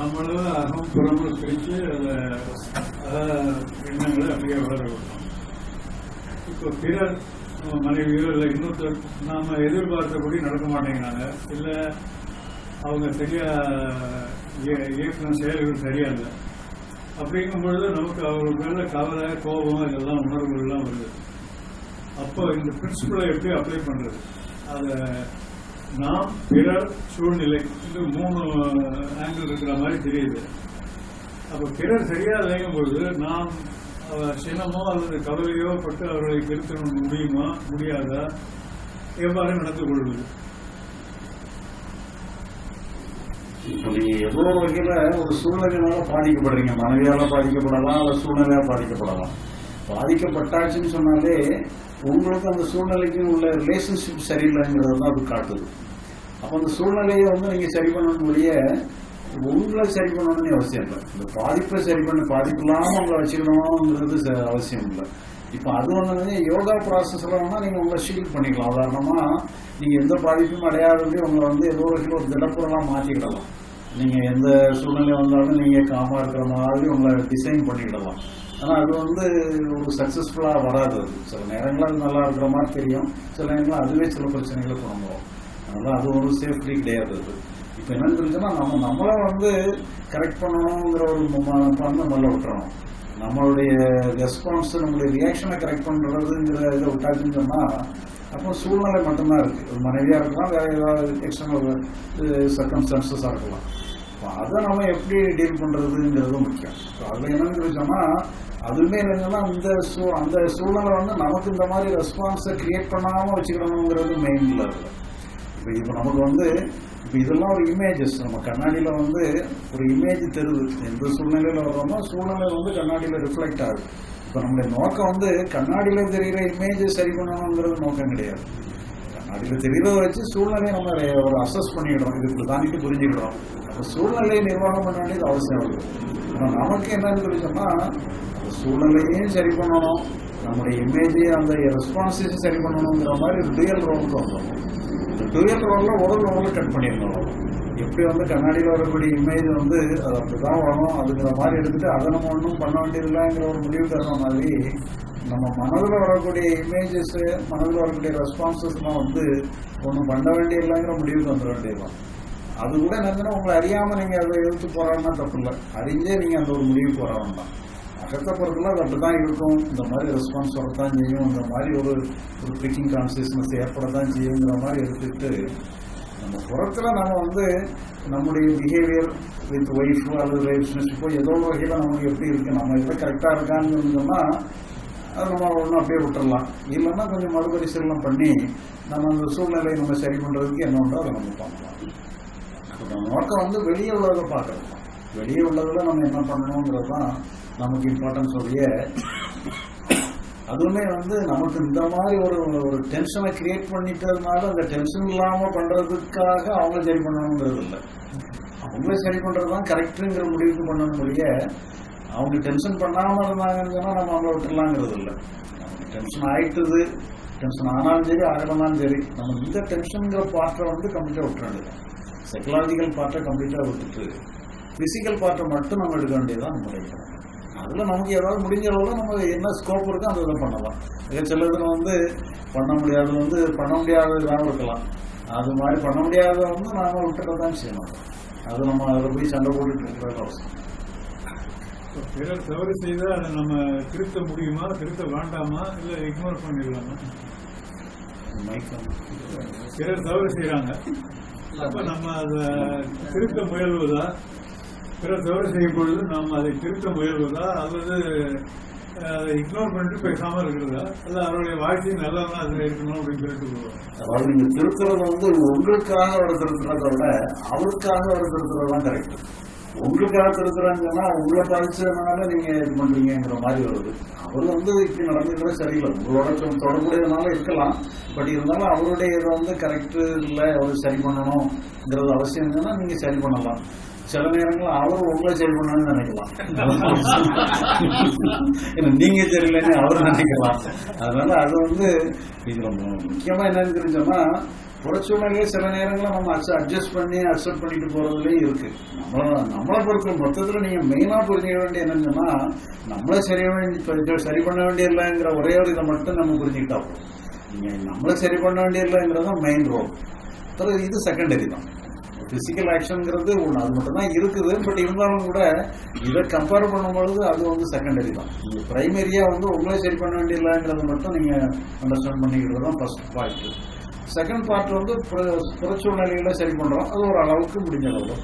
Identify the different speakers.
Speaker 1: நம்மளும் அகம் புறமும் பிரித்து அதை எண்ணங்களை அப்படியே வளர விடணும். இப்போ பிறர் மனைவியோ இல்லை இன்னொருத்தர் நாம எதிர்பார்த்தபடி நடக்க மாட்டேங்கிறாங்க. இல்லை அவங்க சரியா இய- செயல்கள் சரியா இல்லை. அப்படிங்கும் பொழுது நமக்கு அவர்கள் மேல கவலை கோபம் இதெல்லாம் உணர்வுகள்லாம் வருது. அப்போ இந்த பிரின்சிபலை எப்படி அப்ளை பண்றது? அதை நாம் பிறர் சூழ்நிலை. இது மூணு ஆங்கிள் இருக்கிற மாதிரி தெரியுது. அப்போ பிறர் சரியா இல்லைங்கும் பொழுது நாம் சினமோ அல்லது கவலையோ பட்டு அவர்களை திருத்த முடியுமா முடியாதா? எவ்வாறு நடந்து கொள்வது?
Speaker 2: நீங்க எவ்வளவு வகையில ஒரு சூழ்நிலையினால பாதிக்கப்படுறீங்க? மனைவியால பாதிக்கப்படலாம் அல்ல சூழ்நிலையா பாதிக்கப்படலாம். பாதிக்கப்பட்டாச்சுன்னு சொன்னாலே உங்களுக்கு அந்த சூழ்நிலைக்கு உள்ள ரிலேஷன்ஷிப் சரியில்லைங்கிறது தான் அது காட்டுது. அப்போ அந்த சூழ்நிலையை வந்து நீங்க சரி பண்ணணும் முடிய உங்களை சரி பண்ணணும்னு அவசியம் இல்லை. இந்த பாதிப்பை சரி பண்ண பாதிப்பு இல்லாம உங்களை வச்சுக்கணுங்கிறது அவசியம் இல்லை. இப்போ அது ஒன்று யோகா ப்ராசஸ் வேணா நீங்க உங்களை ஷீல் பண்ணிக்கலாம். உதாரணமா நீங்க எந்த பாதிப்பும் அடையாதபடி உங்களை வந்து ஏதோ ஒரு வகையில் ஒரு திடப்புறமா மாற்றிக்கிடலாம் நீங்க எந்த சூழ்நிலை வந்தாலும் நீங்க காமா இருக்கிற மாதிரி உங்களை டிசைன் பண்ணிக்கிடலாம். ஆனா அது வந்து ஒரு சக்சஸ்ஃபுல்லா வராது சில நேரங்களில் அது நல்லா இருக்கிற மாதிரி தெரியும். சில நேரங்களில் அதுவே சில பிரச்சனைகளை கொண்டு வரும் அதனால அது ஒரு சேஃப்டி கிடையாது அது. இப்போ என்னன்னு தெரிஞ்சுன்னா நம்ம நம்மளை வந்து கரெக்ட் பண்ணணுங்கிற ஒரு ம- பண்ண முதல்ல விட்டுறணும். நம்மளுடைய ரெஸ்பான்ஸ் நம்மளுடைய ரியாக்ஷனை கரெக்ட் பண்றதுங்கிற இதை விட்டாச்சுன்னு சொன்னா அப்போ சூழ்நிலை மட்டும்தான் இருக்கு. ஒரு மனைவியா இருக்கலாம் வேற ஏதாவது எக்ஸ்டர்னல் சர்க்கம்ஸ்டான்சஸாக இருக்கலாம். அதை நம்ம எப்படி டீல் பண்றதுங்கிறது முக்கியம். ஸோ அதில் என்னன்னு சொன்னா அதுவுமே என்னன்னா இந்த சூ அந்த சூழ்நிலை வந்து நமக்கு இந்த மாதிரி ரெஸ்பான்ஸை கிரியேட் பண்ணாம வச்சுக்கணுங்கிறது மெயினில் இருக்குது இப்போ இப்போ நமக்கு வந்து இப்போ இதெல்லாம் ஒரு இமேஜஸ் நம்ம கண்ணாடியில் வந்து ஒரு இமேஜ் தெரியுது. எந்த சூழ்நிலையில் வர்றோமோ சூழ்நிலை வந்து கண்ணாடியில் ரிஃப்ளெக்ட் ஆகுது. இப்போ நம்மளுடைய நோக்கம் வந்து கண்ணாடியில் தெரிகிற இமேஜை சரி பண்ணணுங்கிறது நோக்கம் கிடையாது. கண்ணாடியில் தெரிகிறத வச்சு சூழ்நிலையை நம்ம ஒரு அசஸ் பண்ணிடுறோம். இது தாண்டிட்டு புரிஞ்சுக்கிறோம் அப்போ சூழ்நிலையை நிர்வாகம் பண்ண வேண்டியது அவசியம் இருக்குது ஆனால் நமக்கு என்னன்னு சொல்லி சொன்னால் சூழ்நிலையும் சரி பண்ணணும். நம்முடைய இமேஜையும் அந்த ரெஸ்பான்ஸையும் சரி பண்ணணுங்கிற மாதிரி ரியல் ரோலுக்கு வந்துடும் இந்த டுயல் ரோல்ல ஒரு கட் பண்ணிடணும். எப்படி வந்து கண்ணாடியில் வரக்கூடிய இமேஜ் வந்து அது அப்படிதான் வரும் அதுங்கிற மாதிரி எடுத்துட்டு அதை நம்ம ஒன்றும் பண்ண வேண்டியதில்லைங்கிற ஒரு முடிவு தர்ற மாதிரி நம்ம மனதில் வரக்கூடிய இமேஜஸ் மனதில் வரக்கூடிய ரெஸ்பான்சஸ்லாம் வந்து ஒன்றும் பண்ண வேண்டியதில்லைங்கிற முடிவுக்கு வந்துட வேண்டியதுதான். அது கூட என்னதுன்னா உங்களை அறியாமல் நீங்கள் அதை எழுத்து போகிறாங்கன்னா தப்பு இல்லை அறிஞ்சே நீங்கள் அந்த ஒரு முடிவுக்கு வர வேண்டாம். அகத்தை பொறுத்தல அது அப்படிதான் இருக்கும். இந்த மாதிரி ரெஸ்பான்ஸ் வரத்தான் செய்யும். இந்த மாதிரி ஒரு ஒரு ட்ரிக்கிங் கான்சியஸ்னஸ் ஏற்படத்தான் செய்யுங்கிற மாதிரி எடுத்துக்கிட்டு நம்ம புறத்துல நம்ம வந்து நம்முடைய பிஹேவியர் வித் ஒய்ஃப் அல்லது ரிலேஷன்ஷிப்போ ஏதோ ஒரு வகையில் நமக்கு எப்படி இருக்கு? நம்ம எப்படி கரெக்டாக இருக்கான்னு சொன்னா அது நம்ம ஒன்றும் அப்படியே விட்டுடலாம் இல்லைன்னா கொஞ்சம் மறுபரிசீலனம் பண்ணி நம்ம அந்த சூழ்நிலையை நம்ம சரி பண்ணுறதுக்கு என்ன உண்டோ அதை நம்ம பார்க்கலாம். நம்ம நோக்கம் வந்து வெளியே உள்ளதை பார்க்கறது வெளியே உள்ளதுல நம்ம என்ன பண்ணணுங்கிறது தான் நமக்கு இம்பார்ட்டன்ஸ் உடைய அதுவுமே வந்து நமக்கு இந்த மாதிரி ஒரு ஒரு டென்ஷனை கிரியேட் பண்ணிட்டதுனால அந்த டென்ஷன் இல்லாம பண்றதுக்காக அவங்க சரி பண்ணணுங்கிறது இல்லை. அவங்களே சரி பண்ணுறது தான் கரெக்டுங்கிற முடிவுக்கு பண்ணணும் ஒழிய அவங்க டென்ஷன் பண்ணாம இருந்தாங்கன்னு சொன்னால் நம்ம அவங்கள விட்டுலாங்கிறது இல்லை. டென்ஷன் ஆயிட்டுது டென்ஷன் ஆனாலும் சரி ஆகலனாலும் சரி நம்ம இந்த டென்ஷனுங்கிற பார்ட்டை வந்து கம்ப்ளீட்டா விட்டுறாங்க சைக்கலாஜிக்கல் பார்ட்டை கம்ப்ளீட்டா விட்டுட்டு பிசிக்கல் பார்ட்டை மட்டும் நம்ம எடுக்க வேண்டியதுதான் நம்முடைய கடமை. அதுல நமக்கு ஏதாவது முடிஞ்ச அளவுல நம்ம என்ன ஸ்கோப் இருக்கோ அந்த இதை பண்ணலாம். மிக சிலதுல வந்து பண்ண முடியாதது வந்து பண்ண முடியாததாக இருக்கலாம். அது மாதிரி பண்ண முடியாததை வந்து நாம விட்டுட்டு தான் செய்யணும். அது நம்ம அதில் போய் சண்டை போட்டுட்டு இருக்கிறது அவசியம்.
Speaker 1: பிறர் தவறு செய்தால் அதை நம்ம திருத்த முடியுமா? திருத்த வேண்டாமா? இல்லை இக்னோர் பண்ணிடலாமா? பிறர் தவறு செய்கிறாங்க அப்ப நம்ம அதை திருத்த முயல்வதா? பிறர் தவறு செய்யப்பொழுது நாம் அதை திருத்த முயல்வதா? அல்லது அதை இக்னோர் பண்ணிட்டு பேசாம இருக்கிறதா? அல்ல அவருடைய வாழ்க்கை நல்லதான் அதில் இருக்கணும் அப்படின்னு சொல்லிட்டு போவோம்.
Speaker 2: அதாவது நீங்க திருத்துறது வந்து உங்களுக்காக ஒரு திருத்துறதை விட அவருக்காக ஒரு திருத்துறது கரெக்ட் உங்களுக்காக திருத்துறான்னு உங்களை பாதிச்சதுனால நீங்க இது பண்றீங்கிற மாதிரி வருது. அவர் வந்து இப்படி நடந்துக்கிறது சரியில்லை. உங்களோட தொடர்புடையதுனால இருக்கலாம். பட் இருந்தாலும் அவருடைய இதை வந்து கரெக்ட் இல்லை அவர் சரி பண்ணணும் பண்ணணுங்கிறது அவசியம் இருந்ததுன்னா நீங்க சரி பண்ணலாம். சில நேரங்களில் அவரும் உங்களை சரி பண்ணணும்னு நினைக்கலாம். ஏன்னா நீங்க தெரியலன்னு அவரும் நினைக்கலாம். அதனால அது வந்து இது ரொம்ப முக்கியமா என்னன்னு தெரிஞ்சோம்னா புறச்சூழ்நிலையே சில நேரங்களில் நம்ம அட்ஜஸ்ட் பண்ணி அக்செப்ட் பண்ணிட்டு போறதுலயே இருக்கு. நம்ம நம்மளை பொறுத்த மொத்தத்தில் நீங்க மெயினா புரிஞ்சுக்க வேண்டிய என்னன்னு சொன்னா நம்மளை சரி வேண்டி சரி பண்ண வேண்டியதில்லைங்கிற ஒரே ஒரு இதை மட்டும் நம்ம புரிஞ்சுக்கிட்டா போதும். நீங்க நம்மளை சரி பண்ண வேண்டியதில்லைங்கிறது தான் மெயின் ரோல் அப்புறம் இது செகண்டரி தான். பிசிக்கல் ஆக்ஷன்ங்கிறது ஒன்று அது மட்டும் தான் இருக்குது. பட் இருந்தாலும் கூட இதை கம்பேர் பண்ணும்பொழுது அது வந்து செகண்டரி தான். நீங்கள் ப்ரைமரியாக வந்து உங்களே சரி பண்ண வேண்டியதில்லைங்கிறத மட்டும் நீங்கள் அண்டர்ஸ்டாண்ட் பண்ணிக்கிறது தான் ஃபர்ஸ்ட் பாயிண்ட் செகண்ட் பார்ட் வந்து புற- புறச்சூழ்நிலைகளை சரி பண்ணுறோம் அது ஒரு அளவுக்கு முடிஞ்ச அளவு.